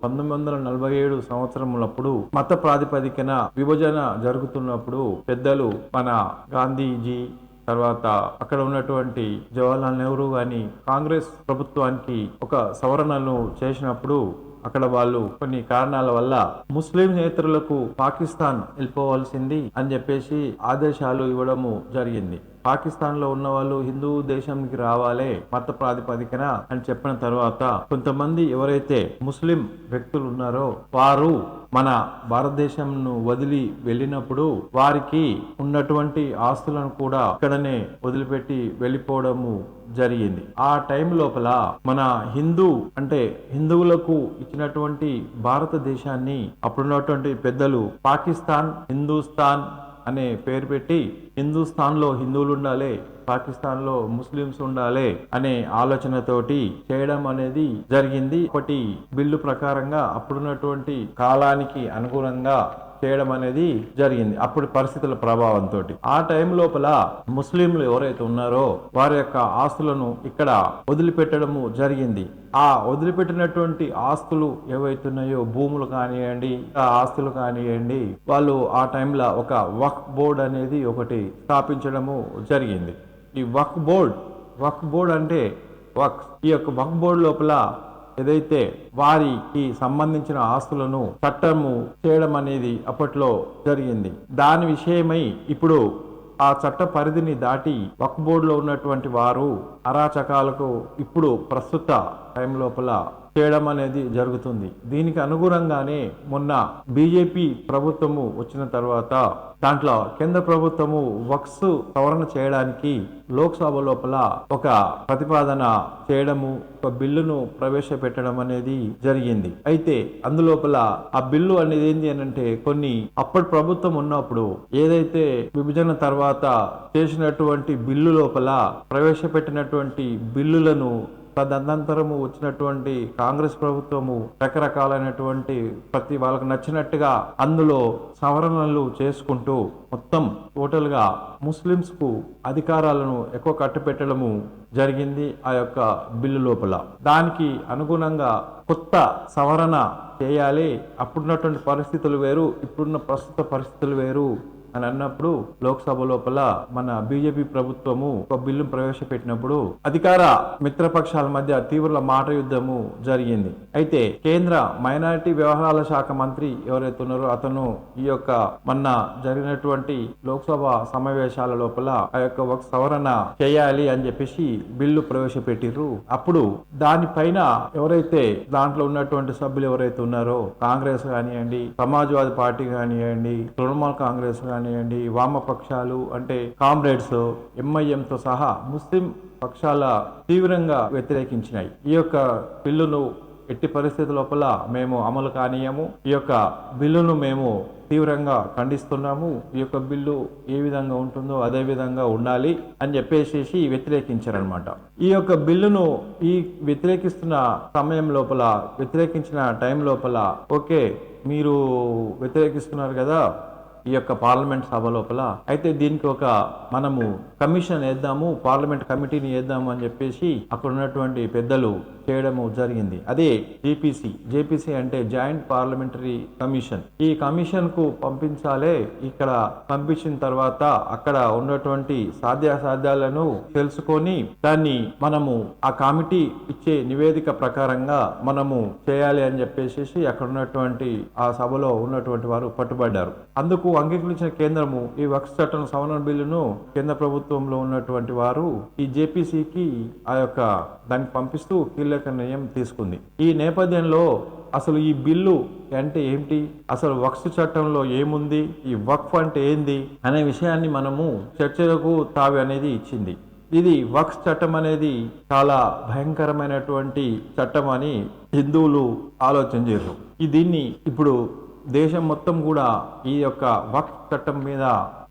పంతొమ్మిది వందల నలభై ఏడు సంవత్సరములప్పుడు మత ప్రాతిపదికన విభజన జరుగుతున్నప్పుడు పెద్దలు మన గాంధీజీ తర్వాత అక్కడ ఉన్నటువంటి జవహర్లాల్ నెహ్రూ గాని కాంగ్రెస్ ప్రభుత్వానికి ఒక సవరణను చేసినప్పుడు అక్కడ వాళ్ళు కొన్ని కారణాల వల్ల ముస్లిం నేతరులకు పాకిస్తాన్ వెళ్ళిపోవాల్సింది అని చెప్పేసి ఆదేశాలు ఇవ్వడము జరిగింది. పాకిస్తాన్లో ఉన్న వాళ్ళు హిందూ దేశానికి రావాలే మత ప్రాతిపదికన అని చెప్పిన తర్వాత కొంతమంది ఎవరైతే ముస్లిం వ్యక్తులు ఉన్నారో వారు మన భారతదేశంను వదిలి వెళ్ళినప్పుడు వారికి ఉన్నటువంటి ఆస్తులను కూడా ఇక్కడనే వదిలిపెట్టి వెళ్ళిపోవడము జరిగింది. ఆ టైం లోపల మన హిందూ అంటే హిందువులకు ఇచ్చినటువంటి భారతదేశాన్ని అప్పుడున్నటువంటి పెద్దలు పాకిస్తాన్ హిందూస్థాన్ అనే పేరు పెట్టి హిందుస్థాన్లో హిందువులు ఉండాలి పాకిస్తాన్లో ముస్లిమ్స్ ఉండాలి అనే ఆలోచనతోటి చేయడం అనేది జరిగింది. ఒకటి బిల్లు ప్రకారంగా అప్పుడున్నటువంటి కాలానికి అనుగుణంగా చేయడం అనేది జరిగింది. అప్పుడు పరిస్థితుల ప్రభావంతో ఆ టైం లోపల ముస్లింలు ఎవరైతే ఉన్నారో వారి యొక్క ఆస్తులను ఇక్కడ వదిలిపెట్టడము జరిగింది. ఆ వదిలిపెట్టినటువంటి ఆస్తులు ఏవైతున్నాయో భూములు కానివ్వండి ఆ ఆస్తులు కానివ్వండి వాళ్ళు ఆ టైంలో ఒక వక్ బోర్డ్ అనేది ఒకటి స్థాపించడము జరిగింది. ఈ వక్ బోర్డ్ వక్ బోర్డ్ అంటే వక్ ఈ యొక్క వక్ బోర్డ్ లోపల ఏదైతే వారికి సంబంధించిన ఆస్తులను చట్టము చేయడం అనేది అప్పట్లో జరిగింది. దాని విషయమై ఇప్పుడు ఆ చట్ట పరిధిని దాటి వక్ బోర్డులో ఉన్నటువంటి వారు అరాచకాలకు ఇప్పుడు ప్రస్తుత టైం లోపల చేయడం అనేది జరుగుతుంది. దీనికి అనుగుణంగానే మొన్న బీజేపీ ప్రభుత్వము వచ్చిన తర్వాత దాంట్లో కేంద్ర ప్రభుత్వము వక్స్ సవరణ చేయడానికి లోక్సభ లోపల ఒక ప్రతిపాదన చేయడము ఒక బిల్లును ప్రవేశపెట్టడం అనేది జరిగింది. అయితే అందులోపల ఆ బిల్లు అనేది ఏంటి అని అంటే కొన్ని అప్పటి ప్రభుత్వం ఉన్నప్పుడు ఏదైతే విభజన తర్వాత చేసినటువంటి బిల్లు లోపల ప్రవేశపెట్టినటువంటి బిల్లులను తదనంతరము వచ్చినటువంటి కాంగ్రెస్ ప్రభుత్వము రకరకాలైనటువంటి ప్రతి వాళ్ళకు నచ్చినట్టుగా అందులో సవరణలు చేసుకుంటూ మొత్తం టోటల్గా ముస్లింస్కు అధికారాలను ఎక్కువ కట్టుపెట్టడము జరిగింది ఆ యొక్క బిల్లు లోపల. దానికి అనుగుణంగా కొత్త సవరణ చేయాలి. అప్పుడున్నటువంటి పరిస్థితులు వేరు ఇప్పుడున్న ప్రస్తుత పరిస్థితులు వేరు. అని అన్నప్పుడు లోక్సభ లోపల మన బీజేపీ ప్రభుత్వము ఒక బిల్లు ప్రవేశపెట్టినప్పుడు అధికార మిత్రపక్షాల మధ్య తీవ్ర మాట యుద్ధము జరిగింది. అయితే కేంద్ర మైనారిటీ వ్యవహారాల శాఖ మంత్రి ఎవరైతే ఉన్నారో అతను ఈ యొక్క మొన్న జరిగినటువంటి లోక్సభ సమావేశాల లోపల ఆ యొక్క ఒక సవరణ చేయాలి అని చెప్పేసి బిల్లు ప్రవేశపెట్టిర్రు. అప్పుడు దానిపైన ఎవరైతే దాంట్లో ఉన్నటువంటి సభ్యులు ఎవరైతే ఉన్నారో కాంగ్రెస్ కానివ్వండి సమాజ్వాదీ పార్టీ కానివ్వండి తృణమూల్ కాంగ్రెస్ కానివ్వండి వామపక్షాలు అంటే కామ్రేడ్స్ ఎంఐఎంతో సహా ముస్లిం పక్షాల తీవ్రంగా వ్యతిరేకించినాయి. ఈ యొక్క బిల్లును ఎట్టి పరిస్థితి లోపల మేము అమలు కానీయము. ఈ యొక్క బిల్లును మేము తీవ్రంగా ఖండిస్తున్నాము. ఈ యొక్క బిల్లు ఏ విధంగా ఉంటుందో అదే విధంగా ఉండాలి అని చెప్పేసి వ్యతిరేకించారనమాట ఈ యొక్క బిల్లును ఈ వ్యతిరేకిస్తున్న సమయం లోపల వ్యతిరేకించిన టైం లోపల ఓకే మీరు వ్యతిరేకిస్తున్నారు కదా ఈ యొక్క పార్లమెంట్ సభ లోపల. అయితే దీనికి ఒక మనము కమిషన్ వేద్దాము పార్లమెంట్ కమిటీని వేద్దాము అని చెప్పేసి అక్కడ ఉన్నటువంటి పెద్దలు చేయడము జరిగింది. అదే జేపీసీ. జేపీసీ అంటే జాయింట్ పార్లమెంటరీ కమిషన్. ఈ కమిషన్కు పంపించాలే. ఇక్కడ పంపించిన తర్వాత అక్కడ ఉన్నటువంటి సాధ్యాసాధ్యాలను తెలుసుకొని దాన్ని మనము ఆ కమిటీ ఇచ్చే నివేదిక ప్రకారంగా మనము చేయాలి అని చెప్పేసి అక్కడ ఉన్నటువంటి ఆ సభలో ఉన్నటువంటి వారు పట్టుబడ్డారు. అందుకు అంగీకరించిన కేంద్రము ఈ వక్స్ చట్టం సవరణ బిల్లును కేంద్ర ప్రభుత్వంలో ఉన్నటువంటి వారు ఈ జేపీసీకి ఆ యొక్క దానికి పంపిస్తూ కీలక నిర్ణయం తీసుకుంది. ఈ నేపథ్యంలో అసలు ఈ బిల్లు అంటే ఏమిటి? అసలు వక్స్ చట్టంలో ఏముంది? ఈ వక్ఫ్ అంటే ఏంది? అనే విషయాన్ని మనము చర్చలకు తావి అనేది ఇచ్చింది. ఇది వక్స్ చట్టం అనేది చాలా భయంకరమైనటువంటి చట్టం అని హిందువులు ఆలోచన చేయరు ఈ దీన్ని ఇప్పుడు దేశం మొత్తం కూడా ఈ యొక్క వక్ఫ్ చట్టం మీద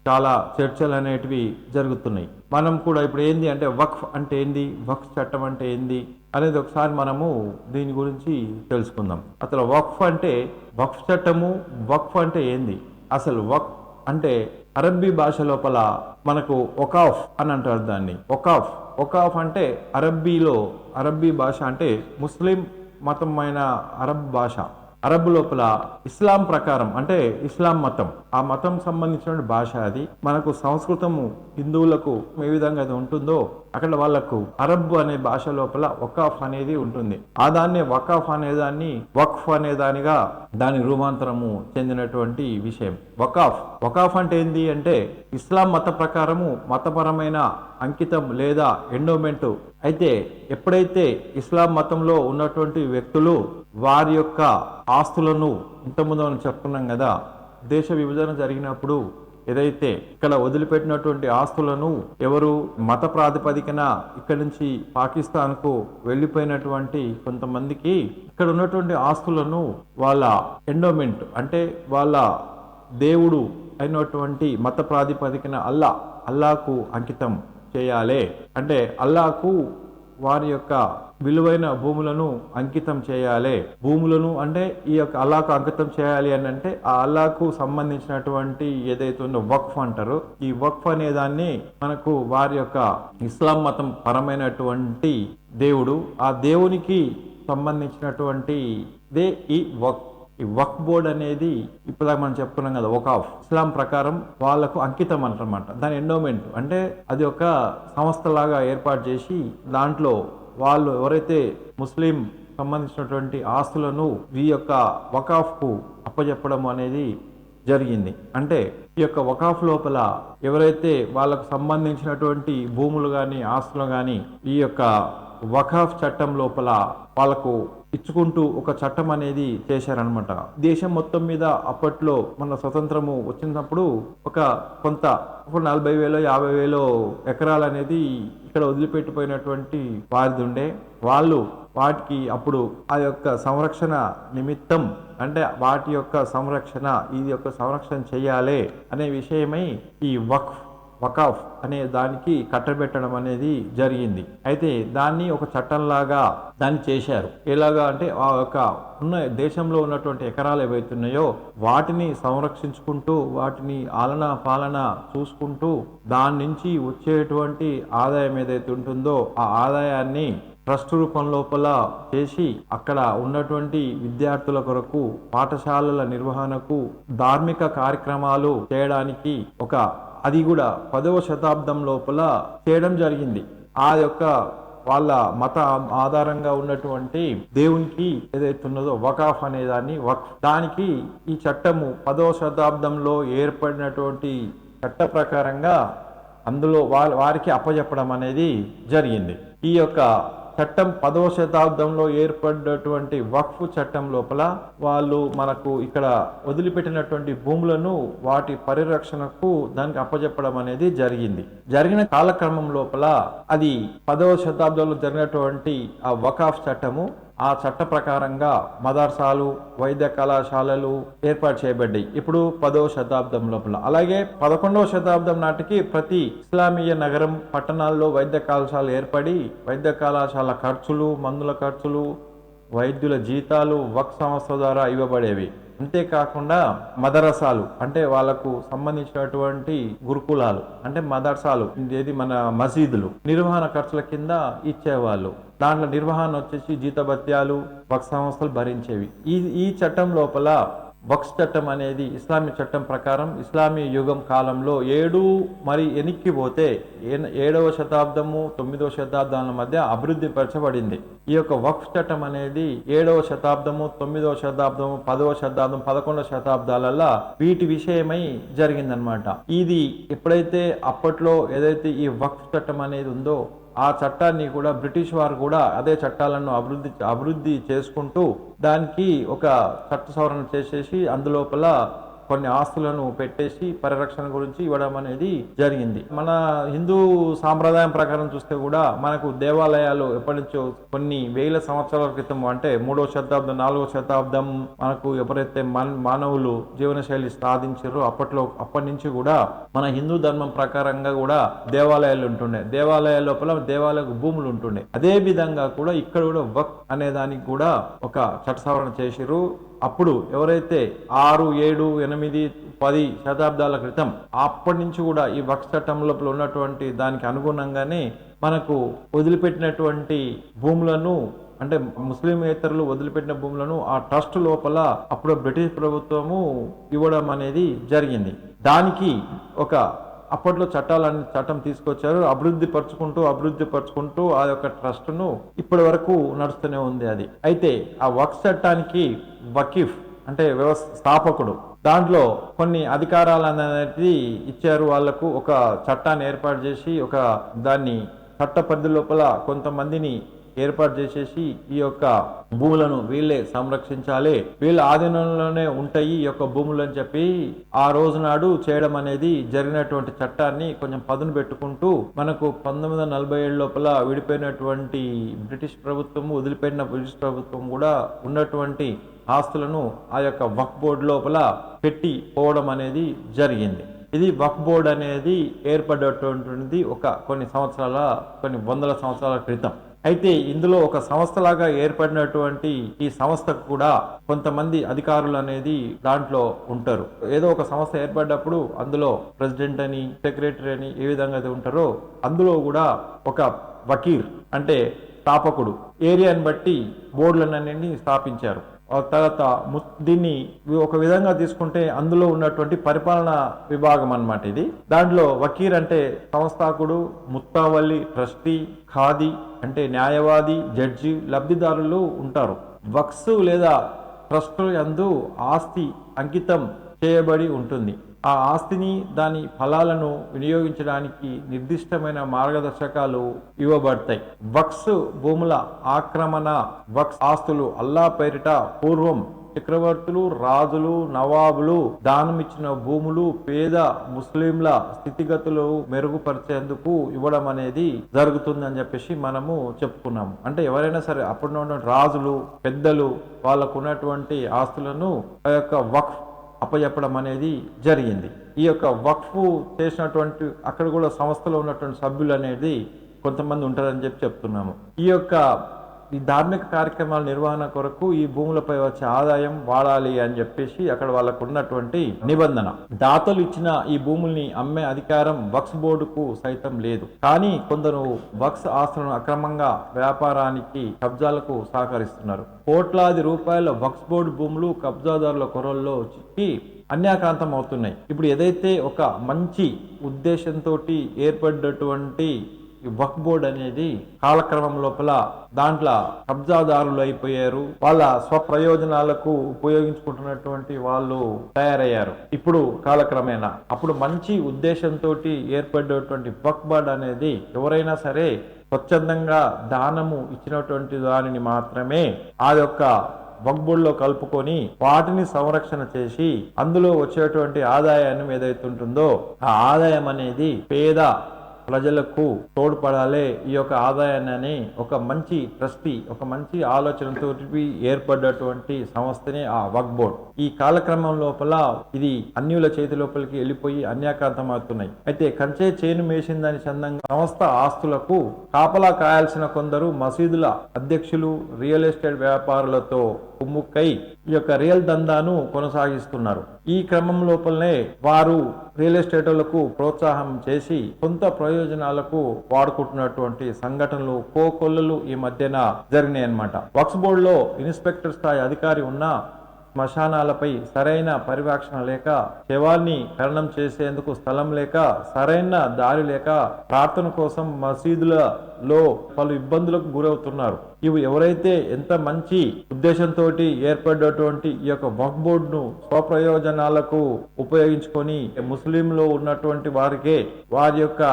చాలా చర్చలు అనేటివి జరుగుతున్నాయి. మనం కూడా ఇప్పుడు ఏంది అంటే వక్ఫ్ అంటే ఏంది? వక్ఫ్ చట్టం అంటే ఏంది? అనేది ఒకసారి మనము దీని గురించి తెలుసుకుందాం. అసలు వక్ఫ్ అంటే వక్ఫ్ చట్టము వక్ఫ్ అంటే ఏంది? అసలు వక్ఫ్ అంటే అరబ్బీ భాష లోపల మనకు ఒకాఫ్ అని అంటారు దాన్ని. ఒకాఫ్ ఒకాఫ్ అంటే అరబ్బీలో అరబ్బీ భాష అంటే ముస్లిం మతమైన అరబ్ భాష. అరబ్ లోపల ఇస్లాం ప్రకారం అంటే ఇస్లాం మతం. ఆ మతం సంబంధించిన భాష అది. మనకు సంస్కృతము హిందువులకు ఏ విధంగా అది ఉంటుందో అక్కడ వాళ్ళకు అరబ్ అనే భాష లోపల వకాఫ్ అనేది ఉంటుంది. ఆ దాన్ని వకాఫ్ అనే దాన్ని వక్ఫ్ అనే దానిగా దాని రూపాంతరము చెందినటువంటి విషయం. వకాఫ్ వకాఫ్ అంటే ఏంది అంటే ఇస్లాం మత ప్రకారము మతపరమైన అంకితం లేదా ఎండోమెంట్. అయితే ఎప్పుడైతే ఇస్లాం మతంలో ఉన్నటువంటి వ్యక్తులు వారి యొక్క ఆస్తులను ఇంతకుముందు మనం చెప్పుకున్నాం కదా దేశ విభజన జరిగినప్పుడు ఏదైతే ఇక్కడ వదిలిపెట్టినటువంటి ఆస్తులను ఎవరు మత ప్రాతిపదికన ఇక్కడ నుంచి పాకిస్తాన్కు వెళ్ళిపోయినటువంటి కొంతమందికి ఇక్కడ ఉన్నటువంటి ఆస్తులను వాళ్ళ ఎండోమెంట్ అంటే వాళ్ళ దేవుడు అయినటువంటి మత ప్రాతిపదికన అల్లా అల్లాకు అంకితం చేయాలి. అంటే అల్లాకు వారి యొక్క విలువైన భూములను అంకితం చేయాలి. భూములను అంటే ఈ యొక్క అల్లాకు అంకితం చేయాలి అని అంటే ఆ అల్లాకు సంబంధించినటువంటి ఏదైతే ఉందో వక్ఫ్ అంటారు. ఈ వక్ఫ్ అనే దాన్ని మనకు వారి యొక్క ఇస్లాం మతం పరమైనటువంటి దేవుడు ఆ దేవునికి సంబంధించినటువంటి దే ఈ వక్ఫ్. ఈ వక్ బోర్డ్ అనేది ఇప్పుడు మనం చెప్పుకున్నాం కదా వకాఫ్ ఇస్లాం ప్రకారం వాళ్ళకు అంకితం అంటారన్నమాట దాని ఎండోమెంట్ అంటే అది ఒక సంస్థలాగా ఏర్పాటు చేసి దాంట్లో వాళ్ళు ఎవరైతే ముస్లిం సంబంధించినటువంటి ఆస్తులను ఈ యొక్క వకాఫ్కు అప్పచెప్పడం అనేది జరిగింది. అంటే ఈ యొక్క వకాఫ్ లోపల ఎవరైతే వాళ్ళకు సంబంధించినటువంటి భూములు కానీ ఆస్తులు కానీ ఈ యొక్క వకాఫ్ చట్టం లోపల వాళ్ళకు ఇచ్చుకుంటూ ఒక చట్టం అనేది చేశారనమాట దేశం మొత్తం మీద అప్పట్లో మన స్వతంత్రము వచ్చినప్పుడు ఒక కొంత నలభై వేలో యాభై వేలో ఎకరాలు అనేది ఇక్కడ వదిలిపెట్టిపోయినటువంటి వారిది ఉండే. వాళ్ళు వాటికి అప్పుడు ఆ యొక్క సంరక్షణ నిమిత్తం అంటే వాటి యొక్క సంరక్షణ ఇది యొక్క సంరక్షణ చేయాలి అనే విషయమై ఈ వక్ఫ్ వకాఫ్ అనే దానికి కట్టబెట్టడం అనేది జరిగింది. అయితే దాన్ని ఒక చట్టంలాగా దాన్ని చేశారు. ఎలాగా అంటే ఆ యొక్క ఉన్న దేశంలో ఉన్నటువంటి ఎకరాలు ఏవైతున్నాయో వాటిని సంరక్షించుకుంటూ వాటిని ఆలన పాలన చూసుకుంటూ దాని నుంచి వచ్చేటువంటి ఆదాయం ఏదైతే ఉంటుందో ఆ ఆదాయాన్ని ట్రస్ట్ రూపం లోపల చేసి అక్కడ ఉన్నటువంటి విద్యార్థుల కొరకు పాఠశాలల నిర్వహణకు ధార్మిక కార్యక్రమాలు చేయడానికి ఒక అది కూడా పదవ శతాబ్దం లోపల చేయడం జరిగింది. ఆ యొక్క వాళ్ళ మత ఆధారంగా ఉన్నటువంటి దేవునికి ఏదైతే ఉన్నదో వకాఫ్ అనే దాన్ని వక్ఫ్. దానికి ఈ చట్టము పదవ శతాబ్దంలో ఏర్పడినటువంటి చట్ట ప్రకారంగా అందులో వారికి అప్పజెప్పడం అనేది జరిగింది. ఈ యొక్క చట్టం పదవ శతాబ్దంలో ఏర్పడినటువంటి వక్ఫ్ చట్టం లోపల వాళ్ళు మనకు ఇక్కడ వదిలిపెట్టినటువంటి భూములను వాటి పరిరక్షణకు దానికి అప్పచెప్పడం అనేది జరిగింది. జరిగిన కాలక్రమం లోపల అది పదవ శతాబ్దంలో జరిగినటువంటి ఆ వకాఫ్ చట్టము ఆ చట్ట ప్రకారంగా మదర్సాలు వైద్య కళాశాలలు ఏర్పాటు చేయబడ్డాయి. ఇప్పుడు పదవ శతాబ్దం లోపల. అలాగే పదకొండవ శతాబ్దం నాటికి ప్రతి ఇస్లామీయ నగరం పట్టణాల్లో వైద్య కళాశాలలు ఏర్పడి వైద్య కళాశాల ఖర్చులు మందుల ఖర్చులు వైద్యుల జీతాలు వక్ సంస్థ ద్వారా ఇవ్వబడేవి. అంతేకాకుండా మదరసాలు అంటే వాళ్ళకు సంబంధించినటువంటి గురుకులాలు అంటే మదర్సాలు ఏది మన మసీదులు నిర్వహణ ఖర్చుల కింద ఇచ్చేవాళ్ళు. దాంట్లో నిర్వహణ వచ్చేసి జీతభత్యాలు వక్ సంస్థలు భరించేవి. ఈ ఈ చట్టం లోపల వక్స్ చట్టం అనేది ఇస్లామీ చట్టం ప్రకారం ఇస్లామీ యుగం కాలంలో ఏడు మరి ఎనిక్కి పోతే ఏడవ శతాబ్దము తొమ్మిదవ శతాబ్దాల మధ్య అభివృద్ధి పరచబడింది. ఈ యొక్క వక్ఫ్ చట్టం అనేది ఏడవ శతాబ్దము తొమ్మిదవ శతాబ్దము పదవ శతాబ్దం పదకొండవ శతాబ్దాలలో వీటి విషయమై జరిగిందనమాట ఇది ఎప్పుడైతే అప్పట్లో ఏదైతే ఈ వక్ఫ్ చట్టం అనేది ఉందో ఆ చట్టాన్ని కూడా బ్రిటిష్ వారు కూడా అదే చట్టాలను అభివృద్ధి అభివృద్ధి చేసుకుంటూ దానికి ఒక చట్ట సవరణ చేసేసి అందులోపల కొన్ని ఆస్తులను పెట్టేసి పరిరక్షణ గురించి ఇవ్వడం అనేది జరిగింది. మన హిందూ సాంప్రదాయం ప్రకారం చూస్తే కూడా మనకు దేవాలయాలు ఎప్పటి నుంచో కొన్ని వేల సంవత్సరాల క్రితం అంటే మూడవ శతాబ్దం నాలుగవ శతాబ్దం మనకు ఎప్పుడైతే మన మానవులు జీవనశైలి సాధించారో అప్పట్లో అప్పటి నుంచి కూడా మన హిందూ ధర్మం ప్రకారంగా కూడా దేవాలయాలు ఉంటుండే. దేవాలయాల లోపల దేవాలయ భూములు ఉంటుండే. అదే విధంగా కూడా ఇక్కడ కూడా వక్ అనే దానికి కూడా ఒక చట్ట సవరణ చేసిరు అప్పుడు ఎవరైతే ఆరు ఏడు ఎనిమిది పది శతాబ్దాల క్రితం అప్పటి నుంచి కూడా ఈ వక్స్ చట్టం లోపల ఉన్నటువంటి దానికి అనుగుణంగానే మనకు వదిలిపెట్టినటువంటి భూములను అంటే ముస్లిమేతరులు వదిలిపెట్టిన భూములను ఆ ట్రస్ట్ లోపల అప్పుడు బ్రిటిష్ ప్రభుత్వము ఇవ్వడం అనేది జరిగింది. దానికి ఒక అప్పట్లో చట్టాలని చట్టం తీసుకొచ్చారు. అభివృద్ధి పరుచుకుంటూ అభివృద్ధి పరుచుకుంటూ ఆ యొక్క ట్రస్ట్ను ఇప్పటి వరకు నడుస్తూనే ఉంది అది. అయితే ఆ వక్ఫ్ చట్టానికి వకీఫ్ అంటే వ్యవస్థ స్థాపకుడు దాంట్లో కొన్ని అధికారాలు అనేది ఇచ్చారు. వాళ్ళకు ఒక చట్టాన్ని ఏర్పాటు చేసి ఒక దాన్ని చట్ట పరిధి లోపల కొంతమందిని ఏర్పాటు చేసేసి ఈ యొక్క భూములను వీళ్ళే సంరక్షించాలి. వీళ్ళ ఆధీనంలోనే ఉంటాయి ఈ యొక్క భూములు అని చెప్పి ఆ రోజు నాడు చేయడం అనేది జరిగినటువంటి చట్టాన్ని కొంచెం పదును పెట్టుకుంటూ మనకు పంతొమ్మిది వందల నలభై ఏడు లోపల విడిపోయినటువంటి బ్రిటిష్ ప్రభుత్వము వదిలిపోయిన బ్రిటిష్ ప్రభుత్వం కూడా ఉన్నటువంటి ఆస్తులను ఆ యొక్క వక్ బోర్డు లోపల పెట్టి పోవడం అనేది జరిగింది. ఇది వక్ బోర్డ్ అనేది ఏర్పడేటువంటిది ఒక కొన్ని సంవత్సరాల కొన్ని వందల సంవత్సరాల క్రితం. అయితే ఇందులో ఒక సంస్థలాగా ఏర్పడినటువంటి ఈ సంస్థకు కూడా కొంతమంది అధికారులు అనేది దాంట్లో ఉంటారు. ఏదో ఒక సంస్థ ఏర్పడినప్పుడు అందులో ప్రెసిడెంట్ అని సెక్రటరీ అని ఏ విధంగా అయితే ఉంటారో అందులో కూడా ఒక వకీర్ అంటే స్థాపకుడు. ఏరియాని బట్టి బోర్డులన్నీ స్థాపించారు. తర్వాత ము- దీన్ని ఒక విధంగా తీసుకుంటే అందులో ఉన్నటువంటి పరిపాలన విభాగం అన్నమాట ఇది. దాంట్లో వకీర్ అంటే సంస్థాకుడు ముత్తావల్లి ట్రస్టీ ఖాదీ అంటే న్యాయవాది జడ్జి లబ్ధిదారులు ఉంటారు. వక్స్ లేదా ట్రస్ట్ యందు ఆస్తి అంకితం చేయబడి ఉంటుంది. ఆ ఆస్తిని దాని ఫలాలను వినియోగించడానికి నిర్దిష్టమైన మార్గదర్శకాలు ఇవ్వబడతాయి. వక్స్ భూముల ఆక్రమణ వక్స్ ఆస్తులు అల్లా పేరిట పూర్వం చక్రవర్తులు రాజులు నవాబులు దానమిచ్చిన భూములు పేద ముస్లింల స్థితిగతులు మెరుగుపరిచేందుకు ఇవ్వడం అనేది జరుగుతుందని చెప్పేసి మనము చెప్పుకున్నాము. అంటే ఎవరైనా సరే అప్పుడు రాజులు పెద్దలు వాళ్ళకు ఉన్నటువంటి ఆస్తులను ఆ యొక్క వక్ఫ్ అప్పచెప్పడం అనేది జరిగింది. ఈ యొక్క వక్ఫ్ చేసినటువంటి అక్కడ కూడా సంస్థలో ఉన్నటువంటి సభ్యులు అనేది కొంతమంది ఉంటారని చెప్పి చెప్తున్నాము. ఈ యొక్క ఈ ధార్మిక కార్యక్రమాల నిర్వహణ కొరకు ఈ భూములపై వచ్చే ఆదాయం వాడాలి అని చెప్పేసి అక్కడ వాళ్ళకు ఉన్నటువంటి నిబంధన. దాతలు ఇచ్చిన ఈ భూముల్ని అమ్మే అధికారం వక్స్ బోర్డుకు సైతం లేదు. కానీ కొందరు వక్స్ ఆస్తులను అక్రమంగా వ్యాపారానికి కబ్జాలకు సహకరిస్తున్నారు. కోట్లాది రూపాయల వక్స్ బోర్డు భూములు కబ్జాదారుల కొరల్లో చిక్కి అన్యాక్రాంతం అవుతున్నాయి. ఇప్పుడు ఏదైతే ఒక మంచి ఉద్దేశంతో ఏర్పడినటువంటి ఈ వక్ బోర్డ్ అనేది కాలక్రమం లోపల దాంట్లో కబ్జాదారులు అయిపోయారు. వాళ్ళ స్వప్రయోజనాలకు ఉపయోగించుకుంటున్నటువంటి వాళ్ళు తయారయ్యారు. ఇప్పుడు కాలక్రమేణా అప్పుడు మంచి ఉద్దేశంతో ఏర్పడేటువంటి వక్ బోర్డ్ అనేది ఎవరైనా సరే స్వచ్ఛందంగా దానము ఇచ్చినటువంటి దానిని మాత్రమే ఆ యొక్క వగ్బుల్లో కలుపుకొని వాటిని సంరక్షణ చేసి అందులో వచ్చేటువంటి ఆదాయాన్ని ఏదైతే ఉంటుందో ఆ ఆదాయం అనేది పేద ప్రజలకు తోడ్పడాలి ఈ యొక్క ఆదాయాన్ని ఒక మంచి ట్రస్టీ ఒక మంచి ఆలోచనతో ఏర్పడ్డటువంటి సంస్థనే ఆ వక్ బోర్డ్ ఈ కాలక్రమం లోపల ఇది అన్యుల చేతి లోపలికి వెళ్ళిపోయి అన్యాకాంతం అవుతున్నాయి అయితే కంచే చేను మేసిందని చందంగా సంస్థ ఆస్తులకు కాపలా కాయాల్సిన కొందరు మసీదుల అధ్యక్షులు రియల్ ఎస్టేట్ వ్యాపారులతో ముక్కై ఈ యొక్క రియల్ దందాను కొనసాగిస్తున్నారు. ఈ క్రమం లోపలనే వారు రియల్ ఎస్టేట్లకు ప్రోత్సాహం చేసి సొంత ప్రయోజనాలకు వాడుకుంటున్నటువంటి సంఘటనలు కోకొల్లలు ఈ మధ్యన జరిగినాయి అనమాట వక్స్ బోర్డులో ఇన్స్పెక్టర్ స్థాయి అధికారి ఉన్న శ్మశానాలపై సరైన పరిరక్షణ లేక శవాల్ని ఖననం చేసేందుకు స్థలం లేక సరైన దారి లేక ప్రార్థన కోసం మసీదులలో పలు ఇబ్బందులకు గురవుతున్నారు. ఇవి ఎవరైతే ఎంత మంచి ఉద్దేశంతో ఏర్పడినటువంటి ఈ యొక్క వక్ బోర్డును స్వప్రయోజనాలకు ఉపయోగించుకొని ముస్లింలో ఉన్నటువంటి వారికే వారి యొక్క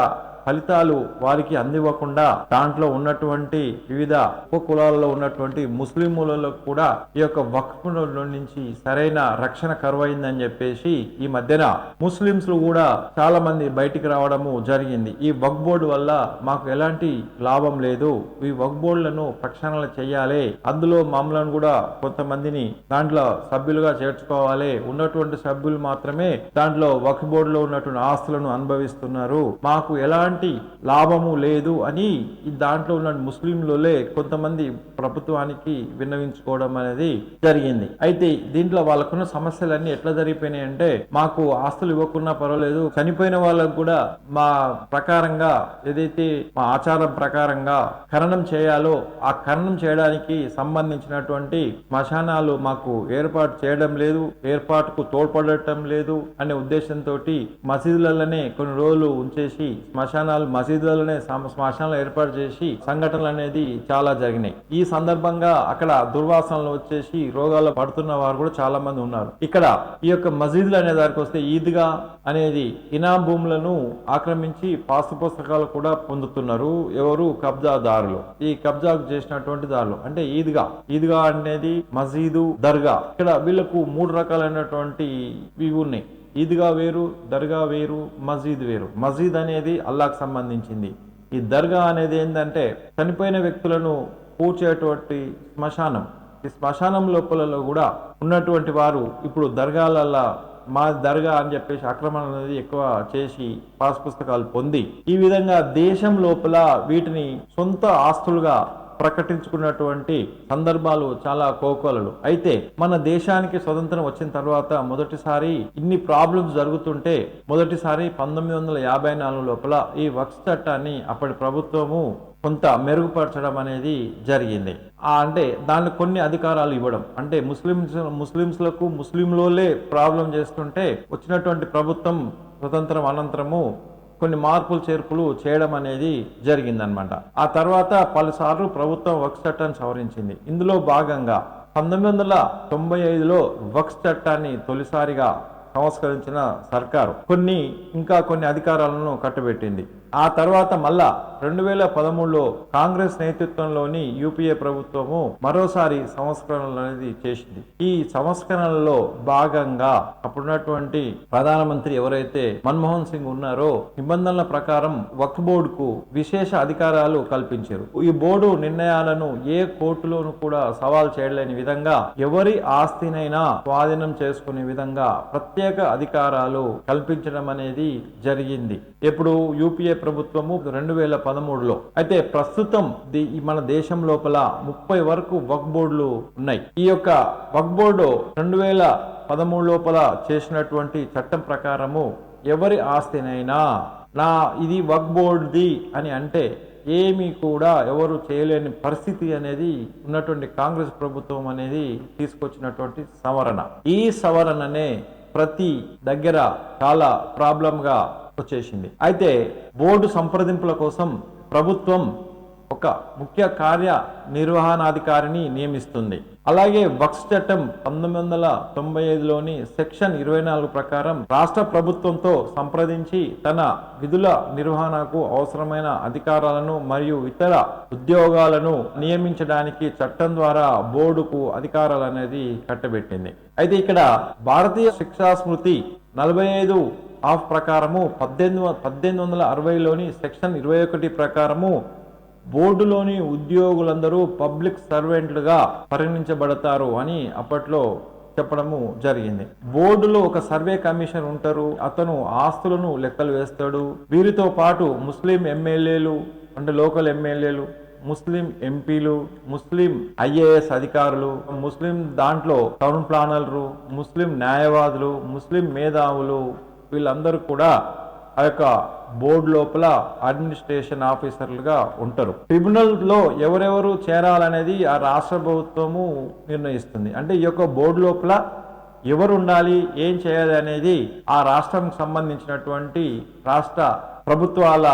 ఫలితాలు వారికి అందివ్వకుండా దాంట్లో ఉన్నటువంటి వివిధ ఉపకులాలలో ఉన్నటువంటి ముస్లింలలో కూడా ఈ యొక్క వక్ఫ్ నుంచి సరైన రక్షణ కరువైందని చెప్పేసి ఈ మధ్యన ముస్లింస్ కూడా చాలా మంది బయటికి రావడము జరిగింది. ఈ వక్ బోర్డు వల్ల మాకు ఎలాంటి లాభం లేదు. ఈ వక్ బోర్డులను ప్రక్షాళన చేయాలి. అందులో మమ్మలను కూడా కొంతమందిని దాంట్లో సభ్యులుగా చేర్చుకోవాలి. ఉన్నటువంటి సభ్యులు మాత్రమే దాంట్లో వక్ బోర్డులో ఉన్నటువంటి ఆస్తులను అనుభవిస్తున్నారు. మాకు ఎలాంటి ఎలాంటి లాభము లేదు అని ఈ దాంట్లో ఉన్న ముస్లింలే కొంతమంది ప్రభుత్వానికి విన్నవించుకోవడం అనేది జరిగింది. అయితే దీంట్లో వాళ్ళకున్న సమస్యలన్నీ ఎట్లా జరిగిపోయినాయి అంటే మాకు ఆస్తులు ఇవ్వకున్నా పర్వాలేదు చనిపోయిన వాళ్ళకు కూడా మా ప్రకారంగా ఏదైతే మా ఆచారం ప్రకారంగా ఖననం చేయాలో ఆ ఖననం చేయడానికి సంబంధించినటువంటి శ్మశానాలు మాకు ఏర్పాటు చేయడం లేదు ఏర్పాటుకు తోడ్పడటం లేదు అనే ఉద్దేశంతో మసీదులలోనే కొన్ని రోజులు ఉంచేసి శ్మశానాలు మసీదులనే శ్మశానాలు ఏర్పాటు చేసి సంఘటనలు అనేది చాలా జరిగినాయి. ఈ సందర్భంగా అక్కడ దుర్వాసనలు వచ్చేసి రోగాలు పడుతున్న వారు కూడా చాలా మంది ఉన్నారు. ఇక్కడ ఈ యొక్క మసీదులు అనే దానికి వస్తే ఈద్గా అనేది ఇనాం భూములను ఆక్రమించి పాసు పుస్తకాలు కూడా పొందుతున్నారు. ఎవరు? కబ్జాదారులు ఈ కబ్జా చేసినటువంటి దారులు. అంటే ఈద్గా. ఈద్గా అనేది మసీదు దర్గా. ఇక్కడ వీళ్ళకు మూడు రకాలైనటువంటి ఇవి ఉన్నాయి. ఈద్గా వేరు దర్గా వేరు మసీద్ వేరు. మసీద్ అనేది అల్లాకు సంబంధించింది. ఈ దర్గా అనేది ఏంటంటే చనిపోయిన వ్యక్తులను పూడ్చేటువంటి శ్మశానం. ఈ శ్మశానం లోపలలో కూడా ఉన్నటువంటి వారు ఇప్పుడు దర్గాలల్లా మా దర్గా అని చెప్పేసి ఆక్రమణ అనేది ఎక్కువ చేసి పాస్ పుస్తకాలు పొంది ఈ విధంగా దేశం లోపల వీటిని సొంత ఆస్తులుగా ప్రకటించుకున్నటువంటి సందర్భాలు చాలా కోకోలలు. అయితే మన దేశానికి స్వతంత్రం వచ్చిన తర్వాత మొదటిసారి ఇన్ని ప్రాబ్లమ్స్ జరుగుతుంటే మొదటిసారి పంతొమ్మిది వందల యాభై నాలుగు లోపల ఈ వక్స్ చట్టాన్ని అప్పటి ప్రభుత్వము కొంత మెరుగుపరచడం అనేది జరిగింది. అంటే దానికి కొన్ని అధికారాలు ఇవ్వడం. అంటే ముస్లిమ్స్ ముస్లింస్లకు ముస్లింలోలే ప్రాబ్లం చేస్తుంటే వచ్చినటువంటి ప్రభుత్వం స్వతంత్రం అనంతరము కొన్ని మార్పులు చేర్పులు చేయడం అనేది జరిగిందనమాట ఆ తర్వాత పలుసార్లు ప్రభుత్వం వక్స్ చట్టాన్ని సవరించింది. ఇందులో భాగంగా పంతొమ్మిది వందల తొంభై ఐదులో వక్స్ చట్టాన్ని తొలిసారిగా సంస్కరించిన సర్కారు కొన్ని ఇంకా కొన్ని అధికారాలను కట్టబెట్టింది. ఆ తర్వాత మళ్ళా రెండు వేల పదమూడులో కాంగ్రెస్ నేతృత్వంలోని యూపీఏ ప్రభుత్వము మరోసారి సంస్కరణలు అనేది చేసింది. ఈ సంస్కరణలో భాగంగా అప్పుడున్నటువంటి ప్రధానమంత్రి ఎవరైతే మన్మోహన్ సింగ్ ఉన్నారో నిబంధనల ప్రకారం వక్ఫ్ బోర్డుకు విశేష అధికారాలు కల్పించారు. ఈ బోర్డు నిర్ణయాలను ఏ కోర్టులోనూ కూడా సవాల్ చేయలేని విధంగా ఎవరి ఆస్తినైనా స్వాధీనం చేసుకునే విధంగా ప్రత్యేక అధికారాలు కల్పించడం అనేది జరిగింది. ఇప్పుడు యూపీఏ ప్రభుత్వము రెండు వేల పదమూడులో. అయితే ప్రస్తుతం ది- మన దేశం లోపల ముప్పై వరకు వక్ బోర్డులు ఉన్నాయి. ఈ యొక్క వక్ బోర్డు రెండు వేల పదమూడు లోపల చేసినటువంటి చట్టం ప్రకారము ఎవరి ఆస్తినైనా నా ఇది వక్ బోర్డుది అని అంటే ఏమీ కూడా ఎవరు చేయలేని పరిస్థితి అనేది ఉన్నటువంటి కాంగ్రెస్ ప్రభుత్వం అనేది తీసుకొచ్చినటువంటి సవరణ. ఈ సవరణనే ప్రతి దగ్గర చాలా ప్రాబ్లంగా వచ్చేసింది. అయితే బోర్డు సంప్రదింపుల కోసం ప్రభుత్వం ఒక ముఖ్య కార్య నిర్వహణాధికారిని నియమిస్తుంది. అలాగే వక్స్ చట్టం పంతొమ్మిది వందల తొంభై ఐదులోని సెక్షన్ ఇరవై నాలుగు ప్రకారం రాష్ట్ర ప్రభుత్వంతో సంప్రదించి తన విధుల నిర్వహణకు అవసరమైన అధికారాలను మరియు ఇతర ఉద్యోగాలను నియమించడానికి చట్టం ద్వారా బోర్డుకు అధికారాలు అనేది కట్టబెట్టింది. అయితే ఇక్కడ భారతీయ శిక్షా స్మృతి నలభై ఐదు ఆఫ్ ప్రకారము పద్దెనిమిది పద్దెనిమిది వందల అరవైలోని సెక్షన్ ఇరవై ఒకటి ప్రకారము బోర్డులోని ఉద్యోగులందరూ పబ్లిక్ సర్వెంట్లుగా పరిగణించబడతారు అని అప్పట్లో చెప్పడము జరిగింది. బోర్డులో ఒక సర్వే కమిషన్ ఉంటారు. అతను ఆస్తులను లెక్కలు వేస్తాడు. వీరితో పాటు ముస్లిం ఎమ్మెల్యేలు అంటే లోకల్ ఎమ్మెల్యేలు ముస్లిం ఎంపీలు ముస్లిం ఐఏఎస్ అధికారులు ముస్లిం దాంట్లో టౌన్ ప్లానర్లు ముస్లిం న్యాయవాదులు ముస్లిం మేధావులు వీళ్ళందరూ కూడా ఆ యొక్క బోర్డు లోపల అడ్మినిస్ట్రేషన్ ఆఫీసర్లుగా ఉంటారు. ట్రిబ్యునల్లో ఎవరెవరు చేరాలనేది ఆ రాష్ట్ర ప్రభుత్వము నిర్ణయిస్తుంది. అంటే ఈ యొక్క బోర్డు లోపల ఎవరు ఉండాలి ఏం చేయాలి అనేది ఆ రాష్ట్రంకి సంబంధించినటువంటి రాష్ట్ర ప్రభుత్వాల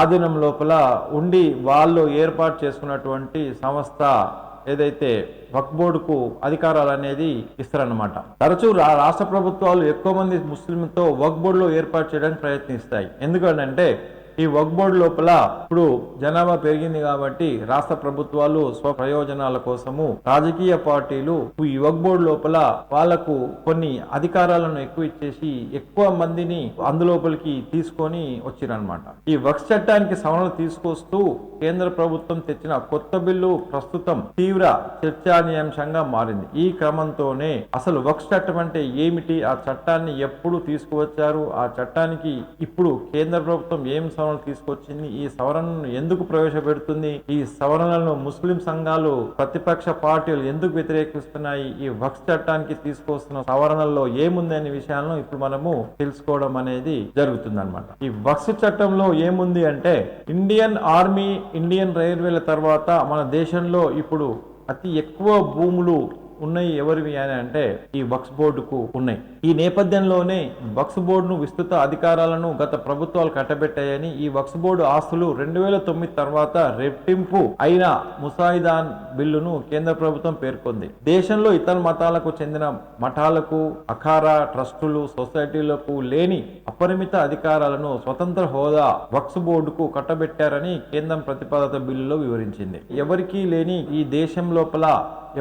ఆధీనం లోపల ఉండి వాళ్ళు ఏర్పాటు చేసుకున్నటువంటి సంస్థ ఏదైతే వక్ బోర్డుకు అధికారాలు అనేది ఇస్తారన్నమాట. తరచూ రా- రాష్ట్ర ప్రభుత్వాలు ఎక్కువ మంది ముస్లింతో వక్ బోర్డులో ఏర్పాటు చేయడానికి ప్రయత్నిస్తాయి. ఎందుకంటే ఈ వక్ బోర్డు లోపల ఇప్పుడు జనాభా పెరిగింది కాబట్టి రాష్ట్ర ప్రభుత్వాలు స్వ ప్రయోజనాల కోసము రాజకీయ పార్టీలు ఈ వక్ బోర్డు లోపల వాళ్ళకు కొన్ని అధికారాలను ఎక్కువ ఇచ్చేసి ఎక్కువ మందిని అందులోపలికి తీసుకొని వచ్చిరనమాట ఈ వక్స్ చట్టానికి సవరణలు తీసుకొస్తూ కేంద్ర ప్రభుత్వం తెచ్చిన కొత్త బిల్లు ప్రస్తుతం తీవ్ర చర్చానీయాంశంగా మారింది. ఈ క్రమంతోనే అసలు వక్స్ చట్టం అంటే ఏమిటి? ఆ చట్టాన్ని ఎప్పుడు తీసుకువచ్చారు? ఆ చట్టానికి ఇప్పుడు కేంద్ర ప్రభుత్వం ఏం సవరణలు తీసుకొచ్చింది. ఈ సవరణను ఎందుకు ప్రవేశపెడుతుంది? ఈ సవరణలను ముస్లిం సంఘాలు ప్రతిపక్ష పార్టీలు ఎందుకు వ్యతిరేకిస్తున్నాయి? ఈ వక్స్ చట్టానికి తీసుకొస్తున్న సవరణల్లో ఏముంది అనే విషయాలను ఇప్పుడు మనము తెలుసుకోవడం అనేది జరుగుతుంది అనమాట ఈ వక్స్ చట్టంలో ఏముంది అంటే ఇండియన్ ఆర్మీ ఇండియన్ రైల్వేల తర్వాత మన దేశంలో ఇప్పుడు అతి ఎక్కువ భూములు ఉన్నాయి ఎవరివి అని అంటే ఈ వక్స్ బోర్డుకు ఉన్నాయి. ఈ నేపథ్యంలోనే వక్స్ బోర్డును విస్తృత అధికారాలను గత ప్రభుత్వాలు కట్టబెట్టాయని ఈ వక్స్ బోర్డు ఆస్తులు రెండు వేల తొమ్మిది తర్వాత రెట్టింపు అయిన ముసాయిదాన్ బిల్లును కేంద్ర ప్రభుత్వం పేర్కొంది. దేశంలో ఇతర మతాలకు చెందిన మఠాలకు అఖారా ట్రస్టులు సొసైటీలకు లేని అపరిమిత అధికారాలను స్వతంత్ర హోదా వక్స్ బోర్డుకు కట్టబెట్టారని కేంద్రం ప్రతిపాదత బిల్లులో వివరించింది. ఎవరికీ లేని ఈ దేశం లోపల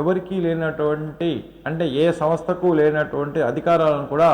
ఎవరికీ లేనటువంటి అంటే ఏ సంస్థకు లేనటువంటి అధికారాలు చట్టాలను కూడా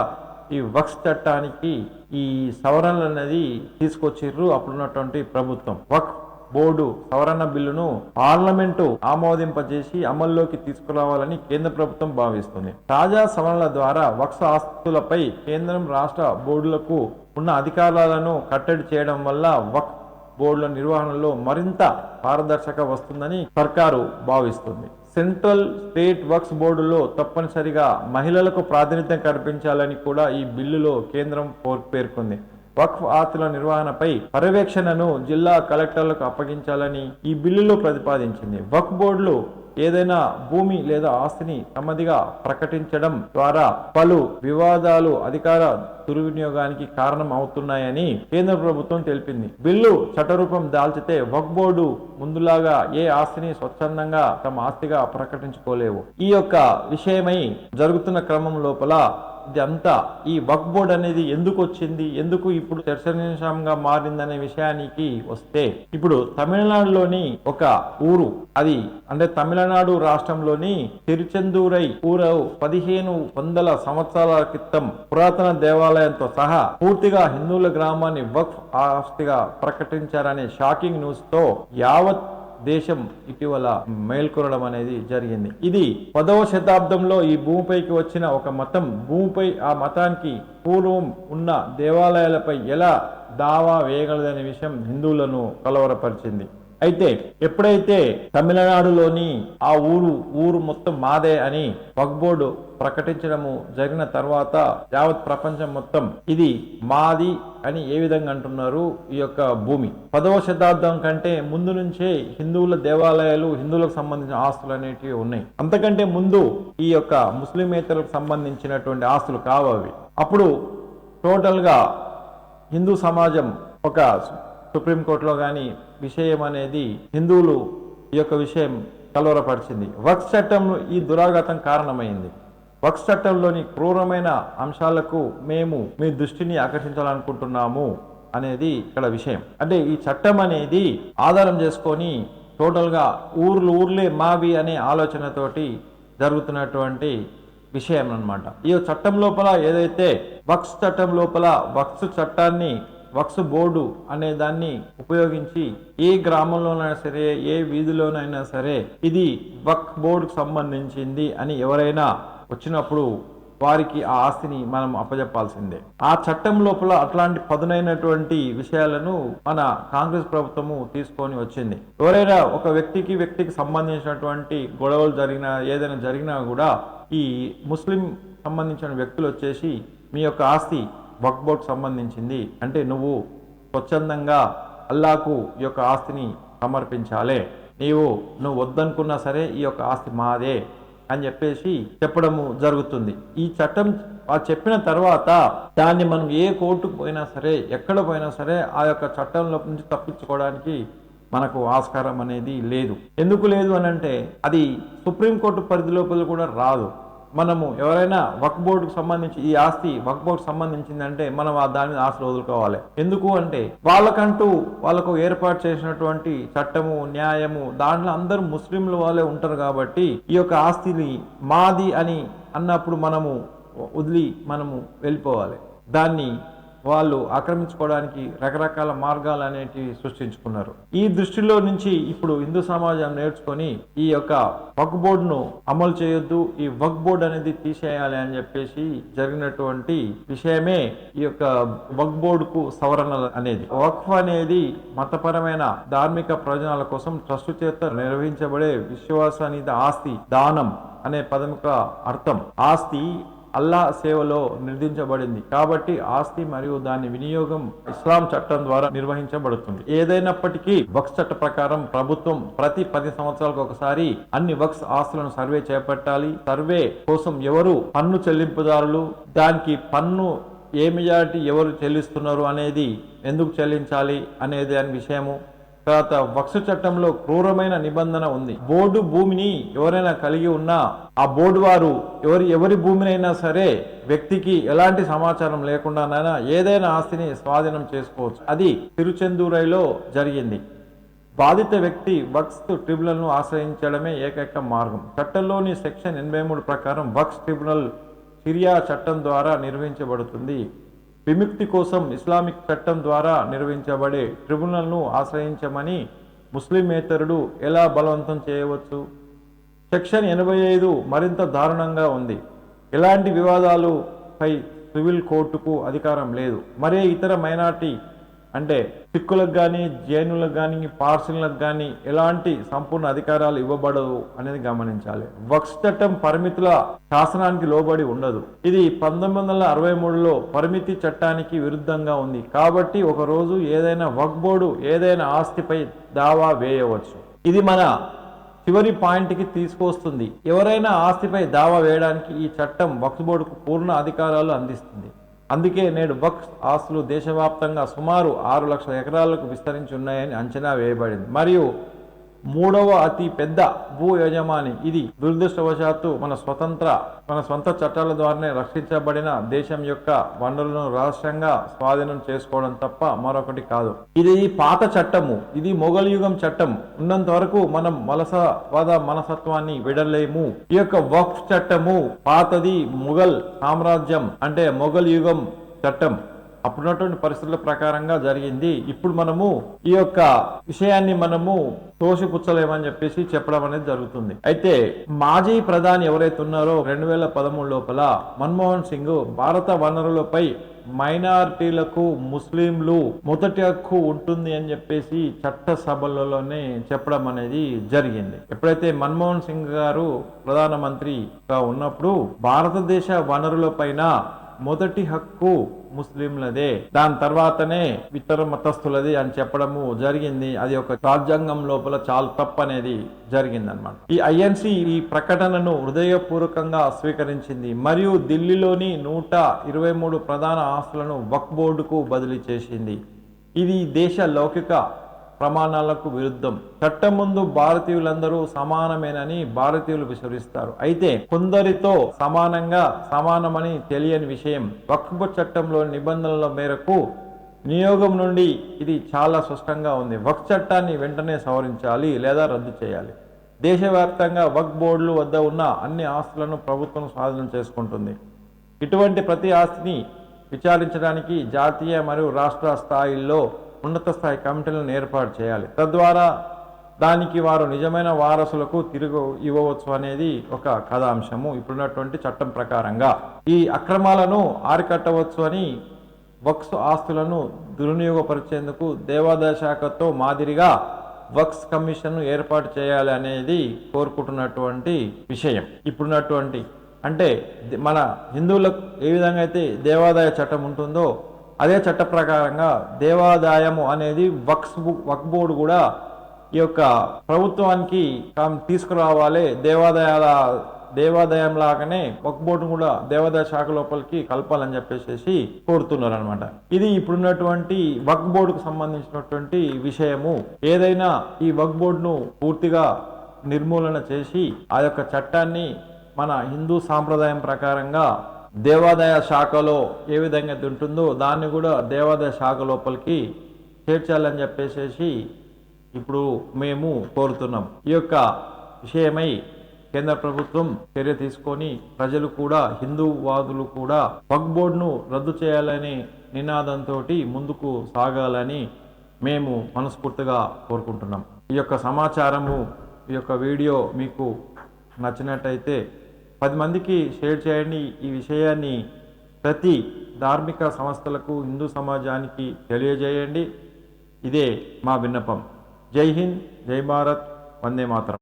ఈ వక్స్ చట్టానికి ఈ సవరణలు అనేది తీసుకొచ్చిర్రు అప్పుడున్నటువంటి ప్రభుత్వం. వక్ బోర్డు సవరణ బిల్లును పార్లమెంటు ఆమోదింపజేసి అమల్లోకి తీసుకురావాలని కేంద్ర ప్రభుత్వం భావిస్తుంది. తాజా సవరణల ద్వారా వక్స ఆస్తులపై కేంద్రం రాష్ట్ర బోర్డులకు ఉన్న అధికారాలను కట్టడి చేయడం వల్ల వక్ బోర్డుల నిర్వహణలో మరింత పారదర్శక వస్తుందని సర్కారు భావిస్తుంది. సెంట్రల్ స్టేట్ వర్క్స్ బోర్డులో తప్పనిసరిగా మహిళలకు ప్రాతినిధ్యం కల్పించాలని కూడా ఈ బిల్లులో కేంద్రం పేర్కొంది. వక్ఫ్ ఆస్తుల నిర్వహణపై పర్యవేక్షణను జిల్లా కలెక్టర్లకు అప్పగించాలని ఈ బిల్లులో ప్రతిపాదించింది. వక్ఫ్ బోర్డులు ఏదైనా భూమి లేదా ఆస్తిని తమదిగా ప్రకటించడం ద్వారా పలు వివాదాలు అధికార దుర్వినియోగానికి కారణం అవుతున్నాయని కేంద్ర ప్రభుత్వం తెలిపింది. బిల్లు చట్టరూపం దాల్చితే వక్ బోర్డు ముందులాగా ఏ ఆస్తిని స్వచ్ఛందంగా తమ ఆస్తిగా ప్రకటించుకోలేవు. ఈ యొక్క విషయమై జరుగుతున్న క్రమం లోపల ఇది అంతా ఈ వక్ బోర్డ్ అనేది ఎందుకు వచ్చింది? ఎందుకు ఇప్పుడు చర్చనీయాంశంగా మారిందనే విషయానికి వస్తే ఇప్పుడు తమిళనాడులోని ఒక ఊరు అది అంటే తమిళనాడు రాష్ట్రంలోని తిరుచెందూరై ఊరు పదిహేను వందల సంవత్సరాల క్రితం పురాతన దేవాలయంతో సహా పూర్తిగా హిందువుల గ్రామాన్ని వక్ఫ్ ఆస్తిగా ప్రకటించారనే షాకింగ్ న్యూస్తో యావత్ దేశం ఇటీవల మేల్కొనడం అనేది జరిగింది. ఇది పదవ శతాబ్దంలో ఈ భూమిపైకి వచ్చిన ఒక మతం. భూమిపై ఆ మతానికి పూర్వం ఉన్న దేవాలయాలపై ఎలా దావా వేయగలదనే విషయం హిందువులను కలవరపరిచింది. అయితే ఎప్పుడైతే తమిళనాడులోని ఆ ఊరు ఊరు మొత్తం మాదే అని వక్బోర్డు ప్రకటించడము జరిగిన తర్వాత యావత్ ప్రపంచం మొత్తం ఇది మాది అని ఏ విధంగా అంటున్నారు ఈ యొక్క భూమి? పదవ శతాబ్దం కంటే ముందు నుంచే హిందువుల దేవాలయాలు హిందువులకు సంబంధించిన ఆస్తులు అనేటివి ఉన్నాయి. అంతకంటే ముందు ఈ యొక్క ముస్లిమేతరులకు సంబంధించినటువంటి ఆస్తులు కావవి అప్పుడు టోటల్గా హిందూ సమాజం ఒక సుప్రీంకోర్టులో కానీ విషయం అనేది హిందువులు ఈ యొక్క విషయం కలవరపరిచింది. వక్స్ చట్టంలో ఈ దురాఘాతం కారణమైంది. వక్స్ చట్టంలోని క్రూరమైన అంశాలకు మేము మీ దృష్టిని ఆకర్షించాలనుకుంటున్నాము అనేది ఇక్కడ విషయం. అంటే ఈ చట్టం అనేది ఆధారం చేసుకొని టోటల్గా ఊర్లు ఊర్లే మావి అనే ఆలోచనతోటి జరుగుతున్నటువంటి విషయం అన్నమాట ఈ చట్టం లోపల ఏదైతే వక్స్ చట్టం లోపల వక్స్ చట్టాన్ని వక్స్ బోర్డు అనే దాన్ని ఉపయోగించి ఏ గ్రామంలోనైనా సరే ఏ వీధిలోనైనా సరే ఇది వక్ బోర్డుకు సంబంధించింది అని ఎవరైనా వచ్చినప్పుడు వారికి ఆ ఆస్తిని మనం అప్పజెప్పాల్సిందే. ఆ చట్టం లోపల అట్లాంటి పదునైనటువంటి విషయాలను మన కాంగ్రెస్ ప్రభుత్వము తీసుకొని వచ్చింది. ఎవరైనా ఒక వ్యక్తికి వ్యక్తికి సంబంధించినటువంటి గొడవలు జరిగినా ఏదైనా జరిగినా కూడా ఈ ముస్లిం సంబంధించిన వ్యక్తులు వచ్చేసి మీ యొక్క ఆస్తి వక్ సంబంధించింది. అంటే నువ్వు స్వచ్ఛందంగా అల్లాకు ఈ యొక్క ఆస్తిని సమర్పించాలే. నీవు నువ్వు వద్దనుకున్నా సరే ఈ యొక్క ఆస్తి మాదే. అని చెప్పేసి చెప్పడము జరుగుతుంది. ఈ చట్టం ఆ చెప్పిన తర్వాత దాన్ని మనం ఏ కోర్టుకు పోయినా సరే ఎక్కడ పోయినా సరే ఆ యొక్క చట్టంలో నుంచి తప్పించుకోవడానికి మనకు ఆస్కారం అనేది లేదు. ఎందుకు లేదు అని అంటే అది సుప్రీంకోర్టు పరిధి లోపల కూడా రాదు. మనము ఎవరైనా వక్ బోర్డుకు సంబంధించి ఈ ఆస్తి వక్ బోర్డు సంబంధించిందంటే మనం ఆ దాని మీద ఆస్తులు వదులుకోవాలి. ఎందుకు అంటే వాళ్ళకంటూ వాళ్ళకు ఏర్పాటు చేసినటువంటి చట్టము న్యాయము దాంట్లో అందరూ ముస్లింలు వాళ్ళే ఉంటారు కాబట్టి ఈ యొక్క ఆస్తిని మాది అని అన్నప్పుడు మనము వదిలి మనము వెళ్ళిపోవాలి. దాన్ని వాళ్ళు ఆక్రమించుకోవడానికి రకరకాల మార్గాలు అనేటివి సృష్టించుకున్నారు. ఈ దృష్టిలో నుంచి ఇప్పుడు హిందూ సమాజం నేర్చుకొని ఈ యొక్క వక్ బోర్డును అమలు చేయొద్దు ఈ వక్ బోర్డు అనేది తీసేయాలి అని చెప్పేసి జరిగినటువంటి విషయమే ఈ యొక్క వక్ బోర్డుకు సవరణ అనేది. వక్ఫ్ అనేది మతపరమైన ధార్మిక ప్రయోజనాల కోసం ట్రస్ట్ చేత నిర్వహించబడే విశ్వాసానికి ఆస్తి దానం అనే పదం యొక్క అర్థం. ఆస్తి అల్లా సేవలో నిర్దించబడింది కాబట్టి ఆస్తి మరియు దాని వినియోగం ఇస్లాం చట్టం ద్వారా నిర్వహించబడుతుంది. ఏదైనప్పటికీ వక్స్ చట్ట ప్రకారం ప్రభుత్వం ప్రతి పది సంవత్సరాలకు ఒకసారి అన్ని వక్స్ ఆస్తులను సర్వే చేపట్టాలి. సర్వే కోసం ఎవరు పన్ను చెల్లింపుదారులు దానికి పన్ను ఏ మెజారిటీ ఎవరు చెల్లిస్తున్నారు అనేది ఎందుకు చెల్లించాలి అనేది అని విషయము తర్వాత వక్స్ చట్టంలో క్రూరమైన నిబంధన ఉంది. బోర్డు భూమిని ఎవరైనా కలిగి ఉన్నా ఆ బోర్డు వారు ఎవరి ఎవరి భూమినైనా సరే వ్యక్తికి ఎలాంటి సమాచారం లేకుండానైనా ఏదైనా ఆస్తిని స్వాధీనం చేసుకోవచ్చు. అది తిరుచెందూరైలో జరిగింది. బాధిత వ్యక్తి వక్స్ ట్రిబ్యునల్ను ఆశ్రయించడమే ఏకైక మార్గం. చట్టంలోని సెక్షన్ ఎనభై మూడు ప్రకారం వక్స్ ట్రిబ్యునల్ సిరియా చట్టం ద్వారా నిర్వహించబడుతుంది. విముక్తి కోసం ఇస్లామిక్ చట్టం ద్వారా నిర్వహించబడే ట్రిబ్యునల్ను ఆశ్రయించమని ముస్లిమేతరుడు ఎలా బలవంతం చేయవచ్చు? సెక్షన్ ఎనభై ఐదు మరింత దారుణంగా ఉంది. ఎలాంటి వివాదాలుపై సివిల్ కోర్టుకు అధికారం లేదు. మరే ఇతర మైనార్టీ అంటే సిక్కులకు కానీ జైనులకు కానీ పార్సిలకు కానీ ఎలాంటి సంపూర్ణ అధికారాలు ఇవ్వబడవు అనేది గమనించాలి. వక్స్ చట్టం పరిమితుల శాసనానికి లోబడి ఉండదు. ఇది పంతొమ్మిది వందల అరవై మూడులో పరిమితి చట్టానికి విరుద్ధంగా ఉంది. కాబట్టి ఒకరోజు ఏదైనా వక్ బోర్డు ఏదైనా ఆస్తిపై దావా వేయవచ్చు. ఇది మన చివరి పాయింట్కి తీసుకొస్తుంది. ఎవరైనా ఆస్తిపై దావా వేయడానికి ఈ చట్టం వక్ఫ్ బోర్డుకు పూర్ణ అధికారాలు అందిస్తుంది. అందుకే నేడు వక్ఫ్ ఆస్తులు దేశవ్యాప్తంగా సుమారు ఆరు లక్షల ఎకరాలకు విస్తరించి ఉన్నాయని అంచనా వేయబడింది. మరియు మూడవ అతి పెద్ద భూ యజమాని. ఇది దురదృష్టవశాత్తు మన స్వతంత్ర మన సొంత చట్టాల ద్వారానే రక్షించబడిన దేశం యొక్క వనరులను రహస్యంగా స్వాధీనం చేసుకోవడం తప్ప మరొకటి కాదు. ఇది పాత చట్టము ఇది మొఘల్ యుగం చట్టం. ఉన్నంత వరకు మనం వలసవాద మనసత్వాన్ని విడలేము. ఈ యొక్క వక్ఫ్ చట్టము పాతది మొఘల్ సామ్రాజ్యం అంటే మొఘల్ యుగం చట్టం. అప్పుడున్నటువంటి పరిస్థితుల ప్రకారంగా జరిగింది. ఇప్పుడు మనము ఈ యొక్క విషయాన్ని మనము తోసిపుచ్చలేమని చెప్పేసి చెప్పడం అనేది జరుగుతుంది. అయితే మాజీ ప్రధాని ఎవరైతే ఉన్నారో రెండు వేల పదమూడు లోపల మన్మోహన్ సింగ్ భారత వనరులపై మైనారిటీలకు ముస్లింలు మొదటి హక్కు ఉంటుంది అని చెప్పేసి చట్ట సభలలోనే చెప్పడం అనేది జరిగింది. ఎప్పుడైతే మన్మోహన్ సింగ్ గారు ప్రధానమంత్రిగా ఉన్నప్పుడు భారతదేశ వనరులపైన మొదటి హక్కు ముస్లింలదే. దాని తర్వాతనే ఇతర మతస్థులది అని చెప్పడము జరిగింది. అది ఒక రాజ్యాంగం లోపల చాలా తప్పు అనేది జరిగింది అనమాట ఈ ఐఎన్సి ఈ ప్రకటనను హృదయపూర్వకంగా స్వీకరించింది. మరియు ఢిల్లీలోని నూట ఇరవై మూడు ప్రధాన ఆస్తులను వక్ బోర్డుకు బదిలీ చేసింది. ఇది దేశ లౌకిక ప్రమాణాలకు విరుద్ధం. చట్టం ముందు భారతీయులందరూ సమానమేనని భారతీయులు విశ్వసిస్తారు. అయితే కొందరితో సమానంగా సమానమని తెలియని విషయం వక్ఫ్ చట్టంలోని నిబంధనల మేరకు నియోగం నుండి ఇది చాలా స్పష్టంగా ఉంది. వక్ చట్టాన్ని వెంటనే సవరించాలి లేదా రద్దు చేయాలి. దేశవ్యాప్తంగా వక్ బోర్డులు వద్ద ఉన్న అన్ని ఆస్తులను ప్రభుత్వం స్వాధీనం చేసుకుంటుంది. ఇటువంటి ప్రతి ఆస్తిని విచారించడానికి జాతీయ మరియు రాష్ట్ర స్థాయిల్లో ఉన్నత స్థాయి కమిటీలను ఏర్పాటు చేయాలి. తద్వారా దానికి వారు నిజమైన వారసులకు తిరుగు ఇవ్వవచ్చు అనేది ఒక కథాంశము. ఇప్పుడున్నటువంటి చట్టం ప్రకారంగా ఈ అక్రమాలను ఆరికట్టవచ్చు అని వక్స్ ఆస్తులను దుర్వినియోగపరిచేందుకు దేవాదాయ శాఖతో మాదిరిగా వక్స్ కమిషన్ను ఏర్పాటు చేయాలి అనేది కోరుకుంటున్నటువంటి విషయం. ఇప్పుడున్నటువంటి అంటే మన హిందువులకు ఏ విధంగా అయితే దేవాదాయ చట్టం ఉంటుందో అదే చట్ట ప్రకారంగా దేవాదాయము అనేది వక్స్ వక్ బోర్డు కూడా ఈ యొక్క ప్రభుత్వానికి తాము తీసుకురావాలి. దేవాదాయాల దేవాదాయం లాగానే వక్ బోర్డు కూడా దేవాదాయ శాఖ లోపలికి కలపాలని చెప్పేసి కోరుతున్నారు అనమాట ఇది ఇప్పుడున్నటువంటి వక్ బోర్డుకు సంబంధించినటువంటి విషయము. ఏదైనా ఈ వక్ బోర్డును పూర్తిగా నిర్మూలన చేసి ఆ యొక్క చట్టాన్ని మన హిందూ సాంప్రదాయం ప్రకారంగా దేవాదాయ శాఖలో ఏ విధంగా ఉంటుందో దాన్ని కూడా దేవాదాయ శాఖ లోపలికి చేర్చాలని చెప్పేసేసి ఇప్పుడు మేము కోరుతున్నాం. ఈ యొక్క విషయమై కేంద్ర ప్రభుత్వం చర్య తీసుకొని ప్రజలు కూడా హిందూ వాదులు కూడా వక్ బోర్డును రద్దు చేయాలని నినాదంతో ముందుకు సాగాలని మేము మనస్ఫూర్తిగా కోరుకుంటున్నాం. ఈ యొక్క సమాచారము ఈ యొక్క వీడియో మీకు నచ్చినట్టయితే పది మందికి షేర్ చేయండి. ఈ విషయాన్ని ప్రతి ధార్మిక సంస్థలకు హిందూ సమాజానికి తెలియజేయండి. ఇదే మా విన్నపం. జై హింద్ జై భారత్ వందే మాతరం.